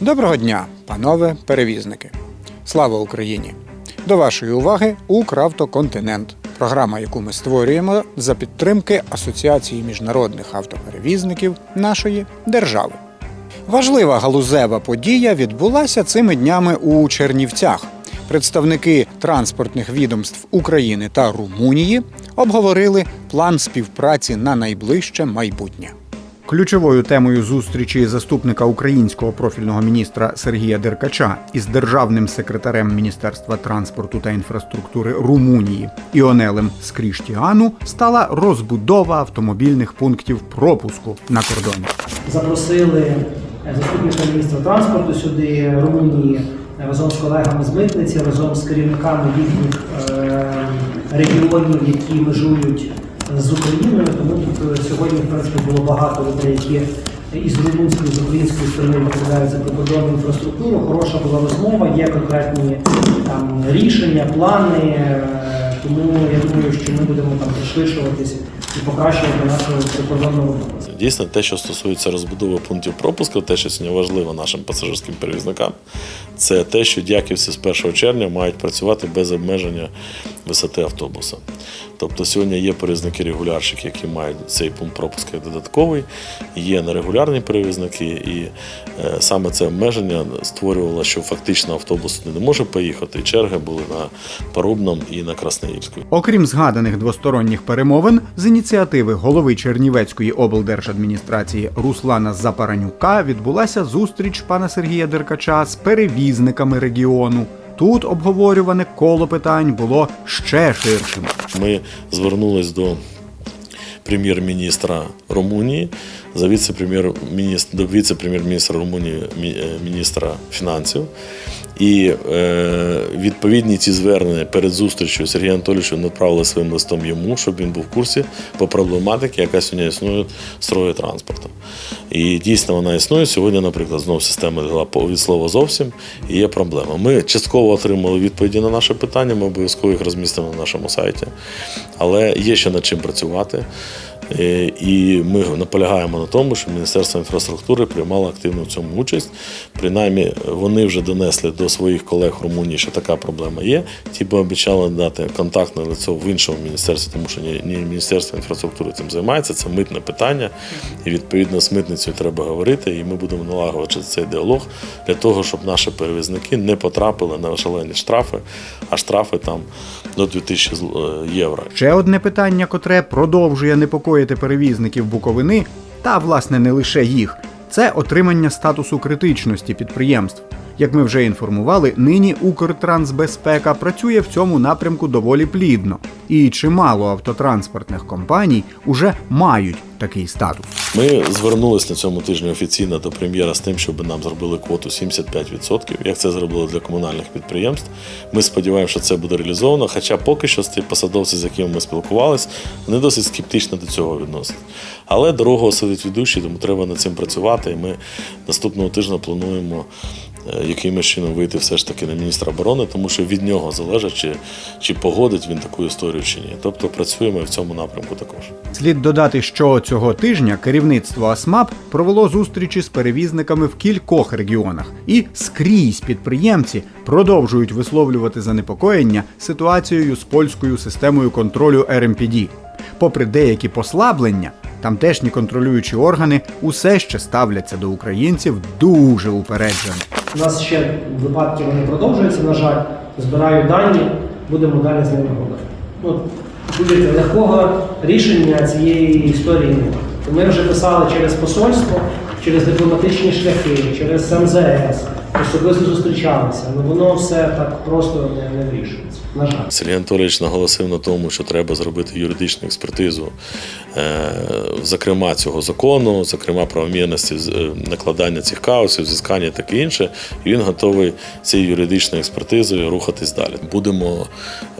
Доброго дня, панове перевізники. Слава Україні! До вашої уваги Укравтоконтинент. Програма, яку ми створюємо за підтримки Асоціації міжнародних автоперевізників нашої держави. Важлива галузева подія відбулася цими днями у Чернівцях. Представники транспортних відомств України та Румунії обговорили план співпраці на найближче майбутнє. Ключовою темою зустрічі заступника українського профільного міністра Сергія Деркача із державним секретарем Міністерства транспорту та інфраструктури Румунії Іонелем Скріштіану стала розбудова автомобільних пунктів пропуску на кордоні. запросили заступника міністра транспорту сюди Румунії разом з колегами з митниці, разом з керівниками їхніх е, регіонів, які межують з Україною. Тому тут е, сьогодні в принципі було багато людей, які із румунської, з української сторони відповідають за прикордонну інфраструктуру. Хороша була розмова, є конкретні там рішення, плани. е, Тому я думаю, що ми будемо там пришвидшуватись і покращувати нашу прикордонну. Дійсно, те, що стосується розбудови пунктів пропуску, те, що сьогодні важливо нашим пасажирським перевізникам, це те, що дяківці з 1 червня мають працювати без обмеження висоти автобуса. Тобто сьогодні є перевізники-регулярщики, які мають цей пункт пропуску додатковий, є нерегулярні перевізники, і е, саме це обмеження створювало, що фактично автобус не може поїхати, і черги були на Порубному і на Красноїльську. Окрім згаданих двосторонніх перемовин, з ініціативи голови Чернівецької облдержадміністрації Руслана Запаранюка відбулася зустріч пана Сергія Деркача з перевізниками регіону. Тут обговорюване коло питань було ще ширшим. Ми звернулись до прем'єр-міністра Румунії за віце-прем'єр-міністр до віце-прем'єр-міністра Румунії е, міністра фінансів. І е, відповідні ці звернення перед зустрічю Сергія Анатолійовича направили своїм листом йому, щоб він був в курсі по проблематиці, яка сьогодні існує з строю транспорту. І дійсно вона існує. Сьогодні, наприклад, знову система легла від слова зовсім і є проблема. Ми частково отримали відповіді на наше питання, ми обов'язково їх розмістимо на нашому сайті. Але є ще над чим працювати. Е, І ми наполягаємо на тому, щоб Міністерство інфраструктури приймало активну в цьому участь. Принаймні, вони вже донесли до своїх колег в Румунії, що така проблема є. Ті пообіцяли дати контактне лицо в іншому міністерстві, тому що ні Міністерство інфраструктури цим займається. Це митне питання, і відповідно з митницею треба говорити. І ми будемо налагоджувати цей діалог для того, щоб наші перевізники не потрапили на шалені штрафи, а штрафи там до 2000 е, євро. Ще одне питання, котре продовжує непокоїти перевізників Буковини, та власне не лише їх, це отримання статусу критичності підприємств. Як ми вже інформували, нині Укртрансбезпека працює в цьому напрямку доволі плідно, і чимало автотранспортних компаній уже мають такий статус. Ми звернулись на цьому тижні офіційно до прем'єра з тим, щоб нам зробили квоту 75%, як це зробили для комунальних підприємств. Ми сподіваємося, що це буде реалізовано. Хоча поки що ті посадовці, з якими ми спілкувалися, вони досить скептично до цього відносять. Але дорога сидить ведучий, тому треба над цим працювати. І ми наступного тижня плануємо. Е, Якимось чином вийти все ж таки на міністра оборони, тому що від нього залежить, чи, чи погодить він таку історію чи ні. Тобто працюємо в цьому напрямку також. Слід додати, що цього тижня керівництво АСМАП провело зустрічі з перевізниками в кількох регіонах, і скрізь підприємці продовжують висловлювати занепокоєння ситуацією з польською системою контролю РМПД. Попри деякі послаблення, тамтешні контролюючі органи усе ще ставляться до українців дуже упереджено. У нас ще випадки вони продовжуються, на жаль. Збираю дані, будемо далі з ними говорити. Ну, повірте, легкого рішення цієї історії немає. Ми вже писали через посольство, через дипломатичні шляхи, через МЗС, особисто зустрічалися. але воно все так просто не, не вирішується. На жаль. Сергій Анатолійович наголосив на тому, що треба зробити юридичну експертизу, е, зокрема цього закону, зокрема правомірності е, накладання цих каусів, зіскання таке інше. І він готовий цією юридичною експертизою рухатись далі. Будемо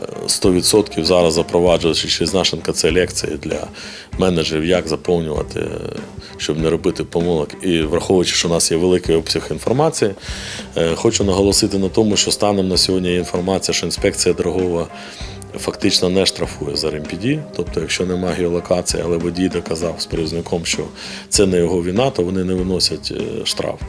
е, 100% зараз запроваджувати через наш НКЦ лекції для менеджерів, як заповнювати, щоб не робити помилок. І враховуючи, що у нас є великий обсяг інформації, е, хочу наголосити на тому, що станом на сьогодні є інформація, що інспекція дорогова фактично не штрафує за ремпіді. Тобто, якщо немає геолокації, але водій доказав з перевізником, що це не його вина, то вони не виносять е, штраф.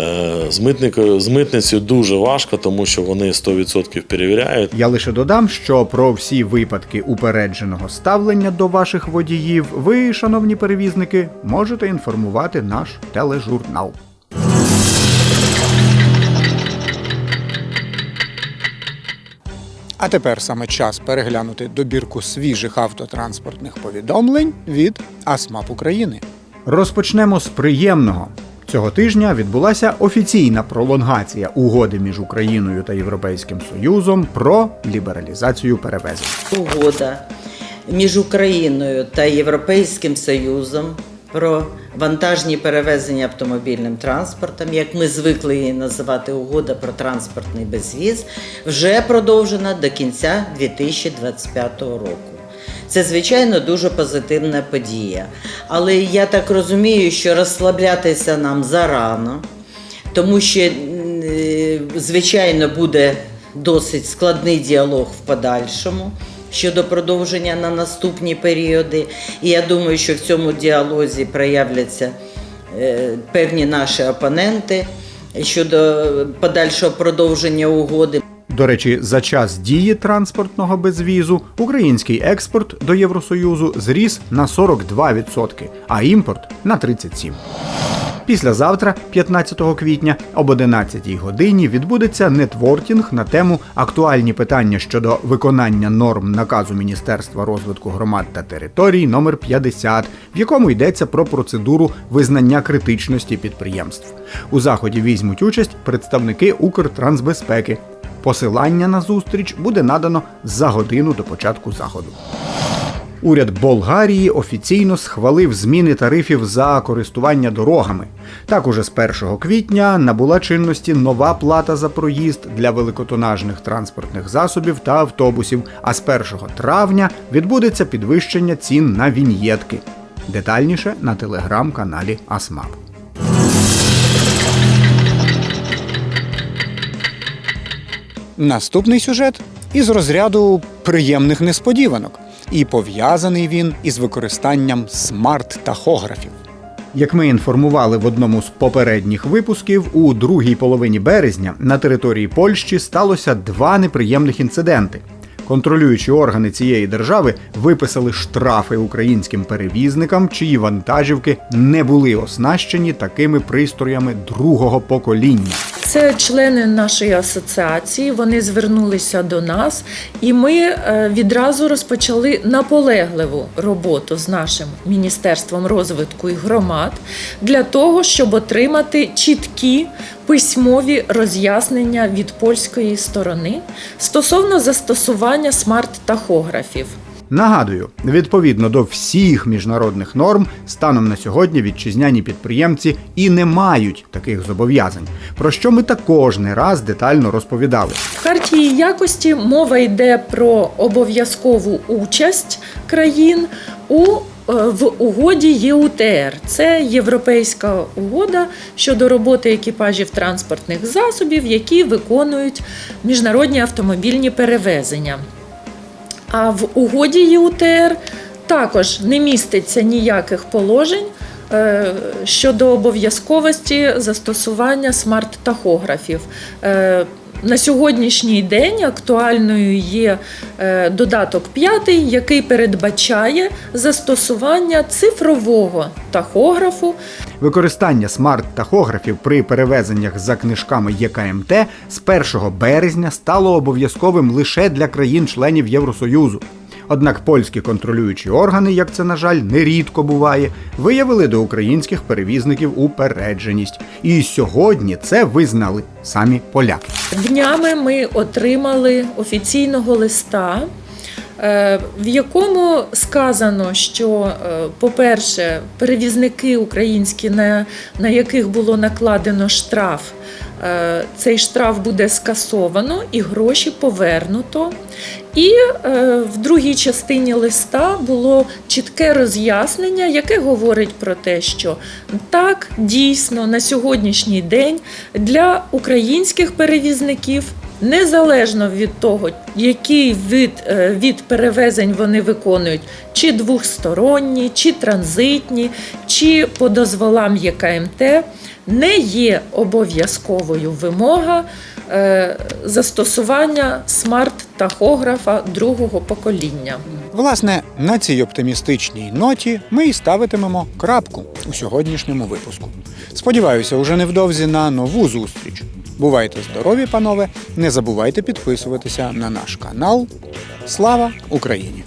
Е, З, митникою, з митницею дуже важко, тому що вони 100% перевіряють. Я лише додам, що про всі випадки упередженого ставлення до ваших водіїв ви, шановні перевізники, можете інформувати наш тележурнал. А тепер саме час переглянути добірку свіжих автотранспортних повідомлень від АСМАП України. Розпочнемо з приємного. Цього тижня відбулася офіційна пролонгація угоди між Україною та Європейським Союзом про лібералізацію перевезень. угода між Україною та Європейським Союзом про вантажні перевезення автомобільним транспортом, як ми звикли її називати угода про транспортний безвіз, вже продовжена до кінця 2025 року. Це, звичайно, дуже позитивна подія. Але я так розумію, що розслаблятися нам зарано, тому що, е, звичайно, буде досить складний діалог в подальшому щодо продовження на наступні періоди. І я думаю, що в цьому діалозі проявляться е, певні наші опоненти щодо подальшого продовження угоди. До речі, за час дії транспортного безвізу український експорт до Євросоюзу зріс на 42%, а імпорт на 37%. Післязавтра, 15 квітня, об 11 годині відбудеться нетворкінг на тему актуальні питання щодо виконання норм наказу Міністерства розвитку громад та територій номер 50, в якому йдеться про процедуру визнання критичності підприємств. У заході візьмуть участь представники Укртрансбезпеки. Посилання на зустріч буде надано за годину до початку заходу. Уряд Болгарії офіційно схвалив зміни тарифів за користування дорогами. Так уже з 1 квітня набула чинності нова плата за проїзд для великотонажних транспортних засобів та автобусів. А з 1 травня відбудеться підвищення цін на віньєтки. Детальніше на телеграм-каналі АСМАП. Наступний сюжет із розряду приємних несподіванок, і пов'язаний він із використанням смарт-тахографів. Як ми інформували в одному з попередніх випусків, у другій половині березня на території Польщі сталося два неприємних інциденти. Контролюючі органи цієї держави виписали штрафи українським перевізникам, чиї вантажівки не були оснащені такими пристроями другого покоління. Це члени нашої асоціації. Вони звернулися до нас, і ми е, відразу розпочали наполегливу роботу з нашим міністерством розвитку і громад для того, щоб отримати чіткі письмові роз'яснення від польської сторони стосовно застосування смарт-тахографів. Нагадую, відповідно до всіх міжнародних норм, станом на сьогодні вітчизняні підприємці і не мають таких зобов'язань, про що ми також не раз детально розповідали. В хартії якості мова йде про обов'язкову участь країн у в угоді ЄУТР. Це європейська угода щодо роботи екіпажів транспортних засобів, які виконують міжнародні автомобільні перевезення. А в угоді ЄУТР також не міститься ніяких положень е, щодо обов'язковості застосування смарт-тахографів. На сьогоднішній день актуальною є е, додаток 5, який передбачає застосування цифрового тахографу Використання смарт-тахографів при перевезеннях за книжками ЄКМТ з 1 березня стало обов'язковим лише для країн-членів Євросоюзу. Однак польські контролюючі органи, як це на жаль нерідко буває, виявили до українських перевізників упередженість. І сьогодні це визнали самі поляки. Днями ми отримали офіційного листа, в якому сказано, що, е, по-перше, перевізники українські, на, на яких було накладено штраф, е, цей штраф буде скасовано і гроші повернуто. І е, в другій частині листа було чітке роз'яснення, яке говорить про те, що так, дійсно, на сьогоднішній день для українських перевізників незалежно від того, який вид, е, від перевезень вони виконують, чи двохсторонні, чи транзитні, чи по дозволам ЄКМТ, не є обов'язковою вимога е, застосування смарт-тахографа другого покоління. Власне, на цій оптимістичній ноті ми і ставитимемо крапку у сьогоднішньому випуску. Сподіваюся, уже невдовзі на нову зустріч. Бувайте здорові, панове! Не забувайте підписуватися на наш канал. Слава Україні!